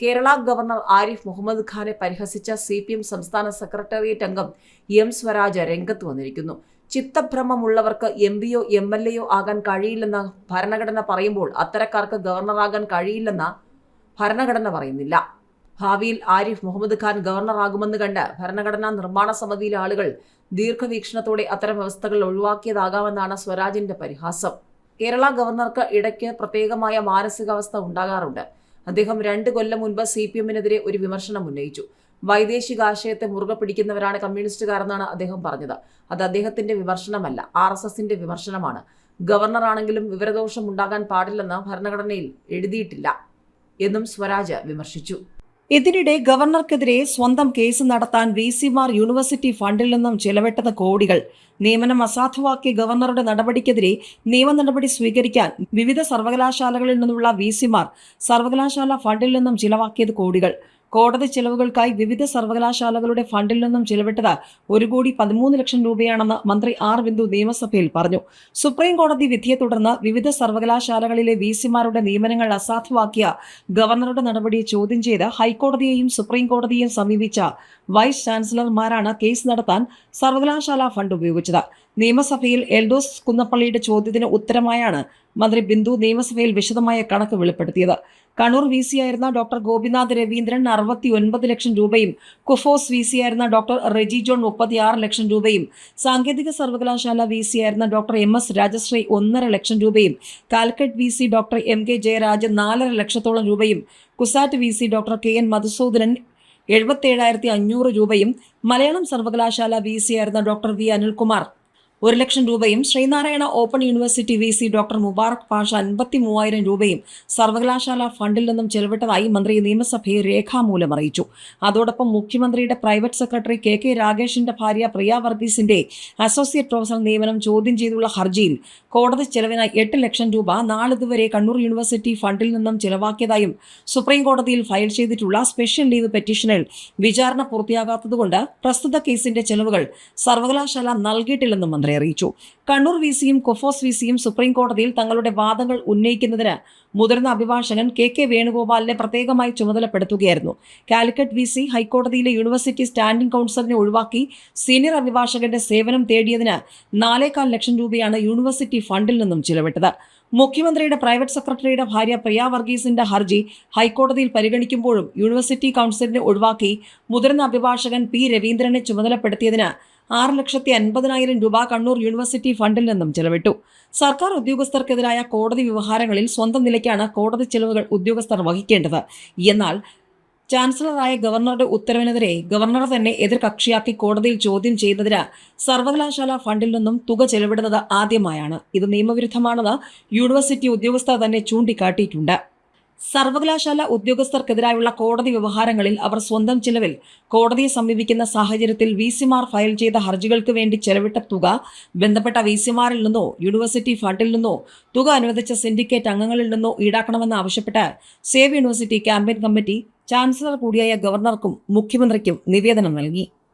Kerala governor Arif Muhammad ഖാനെ പരിഹസിച്ച C P M സംസ്ഥാന സെക്രട്ടേറിയറ്റ് അംഗം എം സ്വരാജ് രംഗത്ത് വന്നിരിക്കുന്നു. ചിത്തഭ്രമമുള്ളവർക്ക് എം പിയോ എം എൽ എയോ ആകാൻ കഴിയില്ലെന്ന ഭരണഘടന പറയുമ്പോൾ അത്തരക്കാർക്ക് ഗവർണറാകാൻ കഴിയില്ലെന്ന ഭരണഘടന പറയുന്നില്ല. ഭാവിയിൽ ആരിഫ് മുഹമ്മദ് ഖാൻ ഗവർണറാകുമെന്ന് കണ്ട് ഭരണഘടനാ നിർമ്മാണ സമിതിയിലെ ആളുകൾ ദീർഘവീക്ഷണത്തോടെ അത്തരം വ്യവസ്ഥകൾ ഒഴിവാക്കിയതാകാമെന്നാണ് സ്വരാജിന്റെ പരിഹാസം. കേരള ഗവർണർക്ക് ഇടയ്ക്ക് പ്രത്യേകമായ മാനസികാവസ്ഥ ഉണ്ടാകാറുണ്ട്. അദ്ദേഹം രണ്ട് കൊല്ലം മുൻപ് സി പി എമ്മിനെതിരെ ഒരു വിമർശനം ഉന്നയിച്ചു. വൈദേശിക ആശയത്തെ മുറുകെ പിടിക്കുന്നവരാണ് കമ്മ്യൂണിസ്റ്റുകാരെന്നാണ് അദ്ദേഹം പറഞ്ഞത്. അത് അദ്ദേഹത്തിന്റെ വിമർശനമല്ല ആർ എസ് എസിന്റെ വിമർശനമാണ്. ഗവർണറാണെങ്കിലും വിവരദോഷം ഉണ്ടാകാൻ പാടില്ലെന്ന് ഭരണഘടനയിൽ എഴുതിയിട്ടില്ല എന്നും സ്വരാജ് വിമർശിച്ചു. ഇതിനിടെ ഗവർണർക്കെതിരെ സ്വന്തം കേസ് നടത്താൻ വി സിമാർ യൂണിവേഴ്സിറ്റി ഫണ്ടിൽ നിന്നും ചെലവിട്ടത് കോടികൾ. നിയമനം അസാധുവാക്കിയ ഗവർണറുടെ നടപടിക്കെതിരെ നിയമ നടപടി സ്വീകരിക്കാൻ വിവിധ സർവകലാശാലകളിൽ നിന്നുള്ള വി സിമാർ സർവകലാശാല ഫണ്ടിൽ നിന്നും ചിലവാക്കിയത് കോടികൾ. കോടതി ചെലവുകൾക്കായി വിവിധ സർവകലാശാലകളുടെ ഫണ്ടിൽ നിന്നും ചെലവിട്ടത് ഒരു കോടി പതിമൂന്ന് ലക്ഷം രൂപയാണെന്ന് മന്ത്രി ആർ ബിന്ദു നിയമസഭയിൽ പറഞ്ഞു. സുപ്രീം കോടതി വിധിയെ തുടർന്ന് വിവിധ സർവകലാശാലകളിലെ വി സിമാരുടെ നിയമനങ്ങൾ അസാധുവാക്കിയ ഗവർണറുടെ നടപടിയെ ചോദ്യം ചെയ്ത് ഹൈക്കോടതിയെയും സുപ്രീം കോടതിയെയും സമീപിച്ച വൈസ് ചാൻസലർമാരാണ് കേസ് നടത്താൻ സർവകലാശാല ഫണ്ട് ഉപയോഗിച്ചത്. നിയമസഭയിൽ എൽഡോസ് കുന്നപ്പള്ളിയുടെ ചോദ്യത്തിന് ഉത്തരമായാണ് മന്ത്രി ബിന്ദു നിയമസഭയിൽ വിശദമായ കണക്ക് വെളിപ്പെടുത്തിയത്. കണ്ണൂർ വി സി ആയിരുന്ന ഡോക്ടർ ഗോപിനാഥ് രവീന്ദ്രൻ അറുപത്തി ഒൻപത് ലക്ഷം രൂപയും കുഫോസ് വി സി ആയിരുന്ന ഡോക്ടർ റെജി ജോൺ മുപ്പത്തിയാറ് ലക്ഷം രൂപയും സാങ്കേതിക സർവകലാശാല വി സി ആയിരുന്ന ഡോക്ടർ എം എസ് രാജശ്രീ ഒന്നര ലക്ഷം രൂപയും Calicut V C doctor M K Jayaraj നാലര ലക്ഷത്തോളം രൂപയും CUSAT V C doctor K N Madhusoodanan എഴുപത്തേഴായിരത്തി അഞ്ഞൂറ് രൂപയും മലയാളം സർവകലാശാല വി സി ആയിരുന്ന ഡോക്ടർ വി അനിൽകുമാർ ഒരു ലക്ഷം രൂപയും Sreenarayana open university V C doctor Mubarak Pasha അൻപത്തി മൂവായിരം രൂപയും സർവകലാശാല ഫണ്ടിൽ നിന്നും ചെലവിട്ടതായി മന്ത്രി നിയമസഭയെ രേഖാമൂലം അറിയിച്ചു. അതോടൊപ്പം മുഖ്യമന്ത്രിയുടെ പ്രൈവറ്റ് സെക്രട്ടറി കെ കെ രാഗേഷിന്റെ ഭാര്യ പ്രിയ വർഗീസിന്റെ അസോസിയേറ്റ് പ്രൊഫസർ നിയമനം ചോദ്യം ചെയ്തുള്ള ഹർജിയിൽ കോടതി ചെലവിനായി എട്ട് ലക്ഷം രൂപ നാളിതുവരെ കണ്ണൂർ യൂണിവേഴ്സിറ്റി ഫണ്ടിൽ നിന്നും ചെലവാക്കിയതായും സുപ്രീം കോടതിയിൽ ഫയൽ ചെയ്തിട്ടുള്ള സ്പെഷ്യൽ ലീവ് പെറ്റീഷനിൽ വിചാരണ പൂർത്തിയാകാത്തതുകൊണ്ട് പ്രസ്തുത കേസിന്റെ ചെലവുകൾ സർവകലാശാല നൽകിയിട്ടില്ലെന്നും മന്ത്രി അറിയിച്ചു. കണ്ണൂർ വി സിയും കൊഫോസ് വി സിയും സുപ്രീം കോടതിയിൽ തങ്ങളുടെ വാദങ്ങൾ ഉന്നയിക്കുന്നതിന് മുതിർന്ന അഭിഭാഷകൻ കെ കെ വേണുഗോപാലിനെ പ്രത്യേകമായി ചുമതലപ്പെടുത്തുകയായിരുന്നു. കാലിക്കറ്റ് വി സി ഹൈക്കോടതിയിലെ യൂണിവേഴ്സിറ്റി സ്റ്റാൻഡിംഗ് കൗൺസിലിനെ ഒഴിവാക്കി സീനിയർ അഭിഭാഷകന്റെ സേവനം തേടിയതിന് നാലേകാൽ ലക്ഷം രൂപയാണ് യൂണിവേഴ്സിറ്റി ഫണ്ടിൽ നിന്നും ചിലവിട്ടത്. മുഖ്യമന്ത്രിയുടെ പ്രൈവറ്റ് സെക്രട്ടറിയുടെ ഭാര്യ പ്രിയ വർഗീസിന്റെ ഹർജി ഹൈക്കോടതിയിൽ പരിഗണിക്കുമ്പോഴും യൂണിവേഴ്സിറ്റി കൗൺസിലിനെ ഒഴിവാക്കി മുതിർന്ന അഭിഭാഷകൻ പി രവീന്ദ്രനെ ചുമതലപ്പെടുത്തിയതിന് ആറ് ലക്ഷത്തി അൻപതിനായിരം രൂപ കണ്ണൂർ യൂണിവേഴ്സിറ്റി ഫണ്ടിൽ നിന്നും ചെലവിട്ടു. സർക്കാർ ഉദ്യോഗസ്ഥർക്കെതിരായ കോടതി വ്യവഹാരങ്ങളിൽ സ്വന്തം നിലയ്ക്കാണ് കോടതി ചെലവുകൾ ഉദ്യോഗസ്ഥർ വഹിക്കേണ്ടത്. എന്നാൽ ചാൻസലറായ ഗവർണറുടെ ഉത്തരവിനെതിരെ ഗവർണർ തന്നെ എതിർകക്ഷിയാക്കി കോടതിയിൽ ചോദ്യം ചെയ്യുന്നതിന് സർവകലാശാല ഫണ്ടിൽ നിന്നും തുക ചെലവിടുന്നത് ആദ്യമായാണ്. ഇത് നിയമവിരുദ്ധമാണെന്ന് യൂണിവേഴ്സിറ്റി ഉദ്യോഗസ്ഥർ തന്നെ ചൂണ്ടിക്കാട്ടിയിട്ടുണ്ട്. സർവകലാശാല ഉദ്യോഗസ്ഥർക്കെതിരായുള്ള കോടതി വ്യവഹാരങ്ങളിൽ അവർ സ്വന്തം ചിലവിൽ കോടതിയെ സമീപിക്കുന്ന സാഹചര്യത്തിൽ വി സിമാർ ഫയൽ ചെയ്ത ഹർജികൾക്ക് വേണ്ടി ചെലവിട്ട തുക ബന്ധപ്പെട്ട വി സിമാരിൽ നിന്നോ യൂണിവേഴ്സിറ്റി ഫണ്ടിൽ നിന്നോ തുക അനുവദിച്ച സിൻഡിക്കേറ്റ് അംഗങ്ങളിൽ നിന്നോ ഈടാക്കണമെന്ന് ആവശ്യപ്പെട്ട് save university campaign committee chancellor കൂടിയായ ഗവർണർക്കും മുഖ്യമന്ത്രിക്കും നിവേദനം നൽകി.